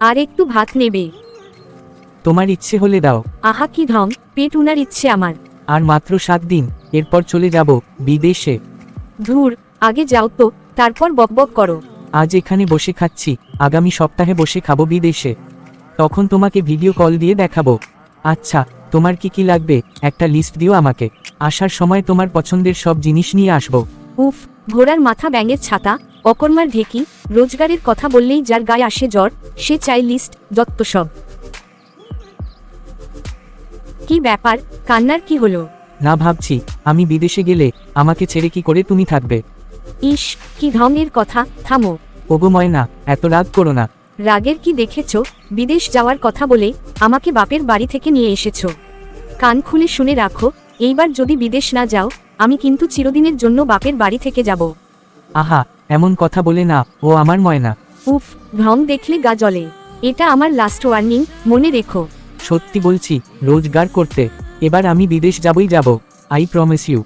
আর একটু ভাত নেবে। তোমার ইচ্ছে হলে দাও। আহা কি ঢং পেট উনার ইচ্ছে আমার। আর মাত্র সাত দিন এরপর চলে যাব বিদেশে। ধুর আগে যাও তো তারপর বকবক করো। আজ এখানে বসে খাচ্ছি আগামী সপ্তাহে বসে খাব বিদেশে। তখন তোমাকে ভিডিও কল দিয়ে দেখাবো। আচ্ছা তোমার কি কি লাগবে একটা লিস্ট দিও আমাকে। আসার সময় তোমার পছন্দের সব জিনিস নিয়ে আসব। উফ ঘোড়ার মাথা ব্যাঙের ছাতা অকর্মার ঢেকি রোজগারের কথা বললেই যার গায়ে আসে জ্বর সে চাই লিস্ট যত্ত সব। কি ব্যাপার? কান্নার কি হলো? না ভাবছি আমি বিদেশে গেলে আমাকে ছেড়ে কি করে তুমি থাকবে? ইস কি ঢঙের কথা থামো। ওগো ময়না এত রাগ করো না। রাগের কি দেখেছ? বিদেশ যাওয়ার কথা বলে আমাকে বাপের বাড়ি থেকে নিয়ে এসেছ। কান খুলে শুনে রাখো এইবার যদি বিদেশ না যাও আমি কিন্তু চিরদিনের জন্য বাপের বাড়ি থেকে যাব। আহা এমন কথা বলে না ও আমার ময়না। উফ ঢং দেখলে গা জলে এটা আমার লাস্ট ওয়ার্নিং মনে রেখো। সত্যি বলছি রোজগার করতে। এবার আমি বিদেশ যাবই যাব আই প্রমিস ইউ